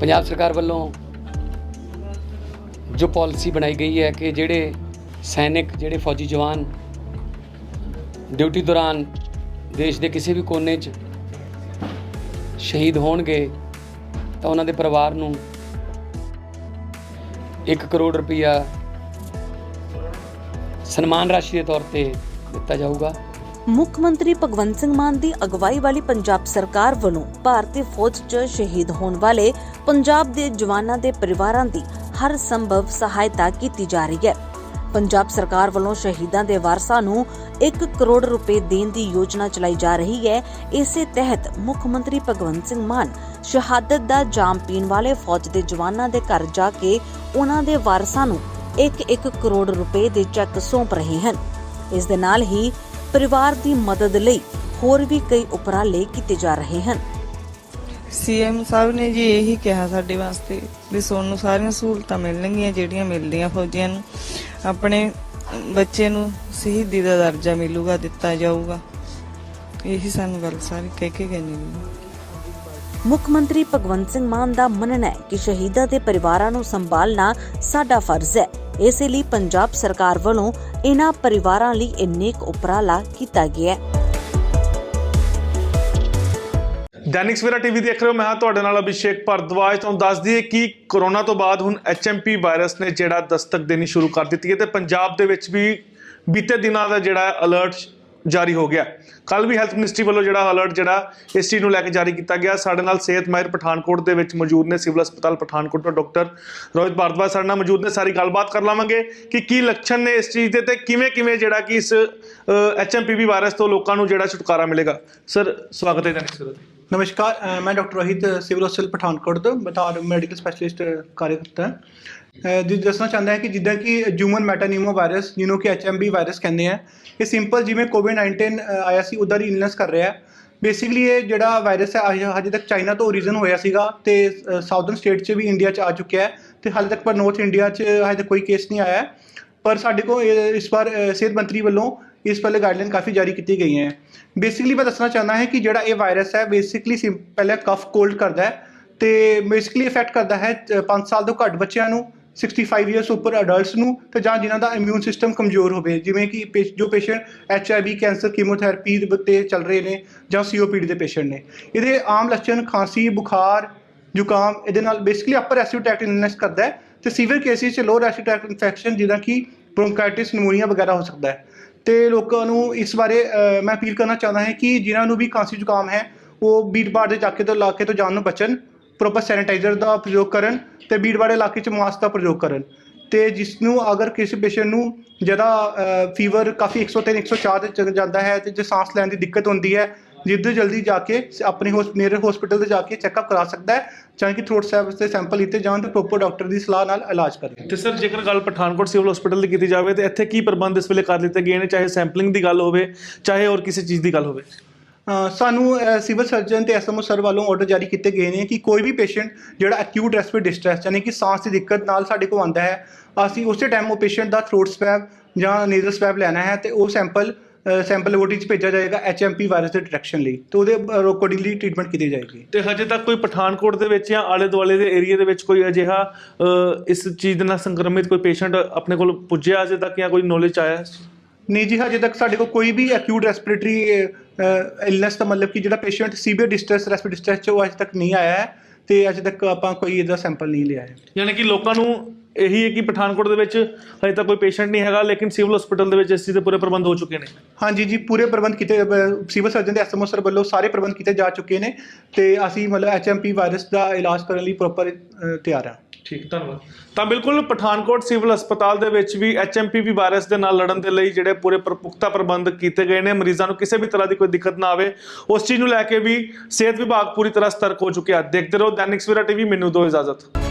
ਪੰਜਾਬ ਸਰਕਾਰ ਵੱਲੋਂ ਜੋ ਪਾਲਿਸੀ ਬਣਾਈ ਗਈ ਹੈ ਕਿ ਜਿਹੜੇ ਸੈਨਿਕ, ਜਿਹੜੇ ਫੌਜੀ ਜਵਾਨ ਡਿਊਟੀ ਦੌਰਾਨ ਦੇਸ਼ ਦੇ ਕਿਸੇ ਵੀ ਕੋਨੇ 'ਚ ਸ਼ਹੀਦ ਹੋਣਗੇ, ਤਾਂ ਉਹਨਾਂ ਦੇ ਪਰਿਵਾਰ ਨੂੰ 1 ਕਰੋੜ ਰੁਪਈਆ ਸਨਮਾਨ ਰਾਸ਼ੀ ਦੇ ਤੌਰ ਤੇ ਦਿੱਤਾ ਜਾਊਗਾ। ਮੁੱਖ ਮੰਤਰੀ ਭਗਵੰਤ ਸਿੰਘ ਮਾਨ ਦੀ ਅਗਵਾਈ ਵਾਲੀ ਪੰਜਾਬ ਸਰਕਾਰ ਵੱਲੋਂ ਭਾਰਤੀ ਫੌਜ 'ਚ ਸ਼ਹੀਦ ਹੋਣ ਵਾਲੇ ਪੰਜਾਬ ਦੇ ਜਵਾਨਾਂ ਦੇ ਪਰਿਵਾਰਾਂ ਦੀ ਹਰ ਸੰਭਵ ਸਹਾਇਤਾ ਕੀਤੀ ਜਾ ਰਹੀ ਹੈ। ਪੰਜਾਬ ਸਰਕਾਰ ਵੱਲੋਂ ਸ਼ਹੀਦਾਂ ਦੇ ਵਾਰਸਾਂ ਨੂੰ 1 ਕਰੋੜ ਰੁਪਏ ਦੇਣ ਦੀ ਯੋਜਨਾ ਚਲਾਈ ਜਾ ਰਹੀ ਹੈ। ਇਸੇ ਤਹਿਤ ਮੁੱਖ ਮੰਤਰੀ ਭਗਵੰਤ ਸਿੰਘ ਮਾਨ ਸ਼ਹਾਦਤ ਦਾ ਜਾਮ ਪੀਣ ਵਾਲੇ ਫੌਜ ਦੇ ਜਵਾਨਾਂ ਦੇ ਘਰ ਜਾ ਕੇ ਉਹਨਾਂ ਦੇ ਵਾਰਸਾਂ ਨੂੰ 1-1 ਕਰੋੜ ਰੁਪਏ ਦੇ ਚੈੱਕ ਸੌਂਪ ਰਹੇ ਹਨ। ਇਸ ਦੇ ਨਾਲ ਹੀ ਪਰਿਵਾਰ ਦੀ ਮਦਦ ਲਈ ਹੋਰ ਵੀ ਕਈ ਉਪਰਾਲੇ ਕੀਤੇ ਜਾ ਰਹੇ ਹਨ। ਸੀਐਮ ਸਾਹਿਬ ਨੇ ਜੀ ਇਹੀ ਕਿਹਾ ਸਾਡੇ ਵਾਸਤੇ ਵੀ ਤੁਹਾਨੂੰ ਸਾਰੀਆਂ ਸਹੂਲਤਾਂ ਮਿਲਣਗੀਆਂ ਜਿਹੜੀਆਂ ਮਿਲਦੀਆਂ ਫੌਜੀਆਂ ਨੂੰ। ਆਪਣੇ ਬੱਚੇ ਨੂੰ ਸ਼ਹੀਦੀ ਦਾ ਦਰਜਾ ਮਿਲੂਗਾ ਦਿੱਤਾ ਜਾਊਗਾ। ਇਹੀ ਸਾਨੂੰ ਗੱਲ ਸਾਰੀ ਕਹਿ ਕੇ ਗਏ ਨੇ ਮੁੱਖ ਮੰਤਰੀ ਭਗਵੰਤ ਸਿੰਘ ਮਾਨ ਦਾ ਮੰਨਣਾ ਹੈ ਕਿ ਸ਼ਹੀਦਾਂ ਦੇ ਪਰਿਵਾਰਾਂ ਨੂੰ ਸੰਭਾਲਣਾ ਸਾਡਾ ਫਰਜ਼ ਹੈ। ਇਸੇ ਲਈ ਪੰਜਾਬ ਸਰਕਾਰ ਵੱਲੋਂ ਇਹਨਾਂ ਪਰਿਵਾਰਾਂ ਲਈ ਇਹ ਉਪਰਾਲਾ ਕੀਤਾ ਗਿਆ ਹੈ। ਦੈਨਿਕ ਸਵੇਰਾ ਟੀਵੀ ਦੇਖ ਰਹੇ ਹੋ, ਮੈਂ ਹਾਂ ਤੁਹਾਡੇ ਨਾਲ ਅਭਿਸ਼ੇਕ ਭਾਰਦਵਾਜ। ਤੁਹਾਨੂੰ ਦੱਸ ਦਈਏ ਕਿ ਕੋਰੋਨਾ ਤੋਂ ਬਾਅਦ ਹੁਣ ਐਚਐਮਪੀ ਵਾਇਰਸ ਨੇ ਜਿਹੜਾ ਦਸਤਕ ਦੇਣੀ ਸ਼ੁਰੂ ਕਰ ਦਿੱਤੀ ਹੈ ਤੇ ਪੰਜਾਬ ਦੇ ਵਿੱਚ ਵੀ ਬੀਤੇ ਦਿਨਾਂ ਦਾ ਜਿਹੜਾ ਅਲਰਟ ਜਾਰੀ ਹੋ ਗਿਆ। ਕੱਲ ਵੀ ਹੈਲਥ ਮਿਨਿਸਟਰੀ ਵੱਲੋਂ ਜਿਹੜਾ ਅਲਰਟ ਜਿਹੜਾ ਇਸ ਚੀਜ਼ ਨੂੰ ਲੈ ਕੇ ਜਾਰੀ ਕੀਤਾ ਗਿਆ। ਸਾਡੇ ਨਾਲ ਸਿਹਤ ਮਾਹਿਰ ਪਠਾਨਕੋਟ ਦੇ ਵਿੱਚ ਮੌਜੂਦ ਨੇ, ਸਿਵਲ ਹਸਪਤਾਲ ਪਠਾਨਕੋਟ ਤੋਂ ਡਾਕਟਰ ਰੋਹਿਤ ਭਾਰਦਵਾਜ। ਸਾਡੇ ਨਾਲ ਮੌਜੂਦ ਨੇ, ਸਾਰੀ ਗੱਲਬਾਤ ਕਰ ਲਾਵਾਂਗੇ ਕਿ ਕੀ ਲੱਛਣ ਨੇ ਇਸ ਚੀਜ਼ ਦੇ ਤੇ ਕਿਵੇਂ ਕਿਵੇਂ ਜਿਹੜਾ ਕਿ ਇਸ ਐਚਐਮਪੀਵੀ ਵਾਇਰਸ ਤੋਂ ਲੋਕਾਂ ਨੂੰ ਜਿਹੜਾ ਛੁਟਕਾਰਾ ਮਿਲੇਗਾ। ਸਰ, ਸਵਾਗਤ ਹੈ ਦੈਨਿਕ ਸਵੇਰਾ ਤੇ ਨਮਸਕਾਰ ਅ, ਮੈਂ ਡਾਕਟਰ ਰੋਹਿਤ ਸਿਵਲ ਹਸਪਤਾਲ ਪਠਾਨਕੋਟ ਤੋਂ ਬਤੌਰ ਮੈਡੀਕਲ ਸਪੈਸ਼ਲਿਸਟ ਕਾਰਜਕਰਤਾ ਹਾਂ ਜੀ ਦੱਸਣਾ ਚਾਹੁੰਦਾ ਹੈ ਕਿ ਜਿੱਦਾਂ ਕਿ ਜੂਮਨ ਮੈਟਾਨੀਮੋ ਵਾਇਰਸ ਜਿਹਨੂੰ ਕਿ ਐਚਐਮਬੀ ਵਾਇਰਸ ਕਹਿੰਦੇ ਆ ਇਹ ਸਿੰਪਲ ਜਿਵੇਂ ਕੋਵਿਡ-19 ਆਇਆ ਸੀ ਉਦਾਂ ਹੀ ਇਲਨੈਸ ਕਰ ਰਿਹਾ ਹੈ ਬੇਸਿਕਲੀ ਇਹ ਜਿਹੜਾ ਵਾਇਰਸ ਹੈ ਹਜੇ- ਤੱਕ ਚਾਈਨਾ ਤੋਂ ਓਰੀਜਨ ਹੋਇਆ ਸੀਗਾ ਤੇ ਸਾਊਥਰਨ ਸਟੇਟ 'ਚ ਵੀ ਇੰਡੀਆ 'ਚ ਆ ਚੁੱਕਿਆ ਹੈ ਤੇ ਹਾਲੇ ਤੱਕ ਪਰ ਨਾਰਥ ਇੰਡੀਆ 'ਚ ਹਜੇ ਤੱਕ ਕੋਈ ਕੇਸ ਨਹੀਂ ਆਇਆ ਹੈ। ਪਰ ਸਾਡੇ ਕੋਲ ਇਹ- ਇਸ ਵਾਰ ਅ, ਸਿਹਤ ਮੰਤਰੀ ਵੱਲੋਂ ਇਸ ਪਹਿਲੇ ਗਾਈਡਲਾਈਨ ਕਾਫੀ ਜਾਰੀ ਕੀਤੀ ਗਈਆਂ ਹੈ। ਬੇਸਿਕਲੀ ਮੈਂ ਦੱਸਣਾ ਚਾਹੁੰਦਾ ਹਾਂ ਕਿ ਜਿਹੜਾ ਇਹ ਵਾਇਰਸ ਹੈ ਬੇਸਿਕਲੀ ਪਹਿਲੇ ਕਫ ਕੋਲਡ ਕਰਦਾ ਹੈ ਤੇ ਬੇਸਿਕਲੀ ਇਫੈਕਟ ਕਰਦਾ ਹੈ 5 ਸਾਲ ਤੋਂ ਘੱਟ ਬੱਚਿਆਂ ਨੂੰ 65 ਇਅਰਸ ਉੱਪਰ ਅਡਲਟਸ ਨੂੰ ਤੇ ਜਾਂ ਜਿਨ੍ਹਾਂ ਦਾ ਇਮਿਊਨ ਸਿਸਟਮ ਕਮਜ਼ੋਰ ਹੋਵੇ। ਜਿਵੇਂ ਕਿ ਪੇ- ਜੋ ਪੇਸ਼ੈਂਟ ਐਚਆਈਵੀ ਕੈਂਸਰ ਕੀਮੋਥੈਰੇਪੀ ਤੇ ਚੱਲ ਰਹੇ ਨੇ ਜਾਂ ਸੀਓਪੀਡੀ ਦੇ ਪੇਸ਼ੈਂਟ ਨੇ। ਇਹਦੇ ਆਮ ਲੱਛਣ ਖਾਂਸੀ, ਬੁਖਾਰ, ਜ਼ੁਕਾਮ, ਇਹਦੇ ਨਾਲ basically upper respiratory tract illness ਕਰਦਾ ਹੈ ਤੇ ਸੀਵੀਅਰ ਕੇਸਿਸ ਚ ਲੋਅਰ ਰੈਸਪੀਰੇਟਰੀ ਟ੍ਰੈਕਟ ਇਨਫੈਕਸ਼ਨ ਜਿੱਦਾਂ ਕਿ ਬ੍ਰੋਂਕਾਈਟਿਸ ਨਿਮੋਨੀਆ ਵਗੈਰਾ ਹੋ ਸਕਦਾ ਹੈ। ਤੇ ਲੋਕਾਂ ਨੂੰ ਇਸ ਬਾਰੇ ਮੈਂ ਅਪੀਲ ਕਰਨਾ ਚਾਹੁੰਦਾ ਹਾਂ ਕਿ ਜਿਨ੍ਹਾਂ ਨੂੰ ਵੀ ਖਾਂਸੀ ਜ਼ੁਕਾਮ ਹੈ, ਉਹ ਭੀੜ-ਭਾੜ ਦੇ ਇਲਾਕੇ ਤੋਂ ਇਲਾਕੇ ਤੋਂ ਜਾਣ ਨੂੰ ਬਚਣ ਪ੍ਰੋਪਰ ਸੈਨੀਟਾਈਜ਼ਰ ਦਾ ਪ੍ਰਯੋਗ ਕਰਨ ਤੇ ਭੀੜ-ਭਾੜ ਇਲਾਕੇ 'ਚ ਮਾਸਕ ਦਾ ਪ੍ਰਯੋਗ ਕਰਨ। ਤੇ ਜਿਸ ਨੂੰ ਅਗਰ ਕਿਸੇ ਪੇਸ਼ੈਂਟ ਨੂੰ ਜ਼ਿਆਦਾ ਫੀਵਰ ਕਾਫੀ 103 104 ਤੇ ਚੱਲ ਜਾਂਦਾ ਹੈ ਤੇ ਜੇ ਸਾਹ ਲੈਣ ਦੀ ਦਿੱਕਤ ਹੁੰਦੀ ਹੈ ਜਿੱਦ ਜਲਦੀ ਜਾ ਕੇ ਆਪਣੇ ਨੀਅਰ ਹਸਪੀਟਲ ਤੇ ਜਾ ਕੇ ਚੈੱਕਅਪ ਕਰਾ ਸਕਦਾ ਹੈ ਚਾਹੇ ਕਿ ਥਰੋਟ ਸੈਂਪਲ ਦੇ ਸੈਂਪਲ ਲਿੱਤੇ ਜਾਣ ਤੇ ਪ੍ਰੋਪਰ ਡਾਕਟਰ ਦੀ ਸਲਾਹ ਨਾਲ ਇਲਾਜ ਕਰੇ। ਤੇ ਸਰ ਜੇਕਰ ਗੱਲ ਪਠਾਨਕੋਟ ਸਿਵਲ ਹਸਪੀਟਲ ਦੀ ਕੀਤੀ ਜਾਵੇ ਤੇ ਇੱਥੇ ਕੀ ਪ੍ਰਬੰਧ ਇਸ ਵੇਲੇ ਕਰ ਲਿੱਤੇ ਗਏ ਨੇ ਚਾਹੇ ਸੈਂਪਲਿੰਗ ਦੀ ਗੱਲ ਹੋਵੇ ਚਾਹੇ ਹੋਰ ਕਿਸੇ ਚੀਜ਼ ਦੀ ਗੱਲ ਹੋਵੇ? ਸਾਨੂੰ ਸਿਵਲ ਸਰਜਨ ਤੇ ਐਸਐਮਓ ਸਰ ਵੱਲੋਂ ਆਰਡਰ ਜਾਰੀ ਕੀਤੇ ਗਏ ਨੇ ਕਿ ਕੋਈ ਵੀ ਪੇਸ਼ੈਂਟ ਜਿਹੜਾ ਅਕਿਊਟ ਰੈਸਪੀਰੇਟਰੀ ਡਿਸਟ੍ਰੈਸ ਯਾਨੀ ਕਿ ਸਾਹ ਦੀ ਦਿੱਕਤ ਨਾਲ ਸਾਡੇ ਕੋਲ ਆਂਦਾ ਹੈ ਅਸੀਂ ਉਸੇ ਟਾਈਮ ਉਹ ਪੇਸ਼ੈਂਟ ਦਾ ਥਰੋਟ ਸਵੈਬ ਜਾਂ ਨੇਜ਼ਲ ਸਵੈਬ ਲੈਣਾ ਹੈ ਤੇ ਉਹ ਸੈਂਪਲ ਸੈਂਪਲ ਲੈਬੋਰਟਰੀ 'ਚ ਭੇਜਿਆ ਜਾਏਗਾ ਐਚਐਮਪੀ ਵਾਇਰਸ ਦੇ ਡਿਟੈਕਸ਼ਨ ਲਈ ਤੇ ਉਹਦੇ ਅਕੋਰਡਿੰਗਲੀ ਟ੍ਰੀਟਮੈਂਟ ਕੀਤੀ ਜਾਏਗੀ। ਤੇ ਹਜੇ ਤੱਕ ਕੋਈ ਪਠਾਨਕੋਟ ਦੇ ਵਿੱਚ ਜਾਂ ਆਲੇ ਦੁਆਲੇ ਦੇ ਏਰੀਆ ਦੇ ਵਿੱਚ ਕੋਈ ਅਜਿਹਾ ਅ, ਇਸ ਚੀਜ਼ ਦੇ ਨਾਲ ਸੰਕਰਮਿਤ ਕੋਈ ਪੇਸ਼ੈਂਟ ਆਪਣੇ ਕੋਲ ਪੁੱਜਿਆ ਅਜੇ ਤੱਕ ਜਾਂ ਕੋਈ ਨੌਲੇਜ ਆਇਆ? ਨਹੀਂ ਜੀ ਹਜੇ ਤੱਕ ਸਾਡੇ ਕੋਲ ਕੋਈ ਵੀ ਅਕਿਊਟ ਰੈਸਪੀਰੇਟਰੀ ਇਲਨੈਸ ਦਾ ਮਤਲਬ ਕਿ ਜਿਹੜਾ patient severe distress respiratory distress 'ਚ ਉਹ ਅਜੇ ਤੱਕ ਨਹੀਂ ਆਇਆ ਹੈ ਤੇ ਅਜੇ ਤੱਕ ਆਪਾਂ ਕੋਈ ਇਹਦਾ ਸੈਂਪਲ ਨਹੀਂ ਲਿਆ ਹੈ। ਯਾਨੀ ਕਿ ਲੋਕਾਂ ਨੂੰ ਇਹੀ ਹੈ ਕਿ ਪਠਾਨਕੋਟ ਦੇ ਵਿੱਚ ਹਜੇ ਤੱਕ ਕੋਈ ਪੇਸ਼ੈਂਟ ਨਹੀਂ ਹੈਗਾ ਲੇਕਿਨ ਸਿਵਲ ਹਸਪੀਟਲ ਦੇ ਵਿੱਚ ਇਸ ਚੀਜ਼ ਦੇ ਪੂਰੇ ਪ੍ਰਬੰਧ ਹੋ ਚੁੱਕੇ ਨੇ। ਹਾਂਜੀ ਜੀ ਪੂਰੇ ਪ੍ਰਬੰਧ ਕੀਤੇ ਸਿਵਲ ਸਰਜਨ ਦੇ ਐਸਐਮਓ ਸਰ ਵੱਲੋਂ ਸਾਰੇ ਪ੍ਰਬੰਧ ਕੀਤੇ ਜਾ ਚੁੱਕੇ ਨੇ ਤੇ ਅਸੀਂ ਮਤਲਬ ਐਚਐਮਪੀ ਵਾਇਰਸ ਦਾ ਇਲਾਜ ਕਰਨ ਲਈ ਪ੍ਰੋਪਰ ਤਿਆਰ ਹਾਂ। ਠੀਕ ਧੰਨਵਾਦ। ਤਾਂ ਬਿਲਕੁਲ ਪਠਾਨਕੋਟ ਸਿਵਲ ਹਸਪਤਾਲ ਦੇ ਵਿੱਚ ਵੀ ਐਚਐਮਪੀਵੀ ਵਾਇਰਸ ਦੇ ਨਾਲ ਲੜਨ ਦੇ ਲਈ ਜਿਹੜੇ ਪੂਰੇ ਪ੍ਰ- ਪੁਖਤਾ ਪ੍ਰਬੰਧ ਕੀਤੇ ਗਏ ਨੇ ਮਰੀਜ਼ਾਂ ਨੂੰ ਕਿਸੇ ਵੀ ਤਰ੍ਹਾਂ ਦੀ ਕੋਈ ਦਿੱਕਤ ਨਾ ਆਵੇ ਉਸ ਚੀਜ਼ ਨੂੰ ਲੈ ਕੇ ਵੀ ਸਿਹਤ ਵਿਭਾਗ ਪੂਰੀ ਤਰ੍ਹਾਂ ਸਤਰਕ ਹੋ ਚੁੱਕਿਆ। ਦੇਖਦੇ ਰਹੋ ਦੈਨਿਕ ਸਵੇਰਾ ਟੀਵੀ ਮੈਨੂੰ ਦਿਓ ਇਜਾਜ਼ਤ।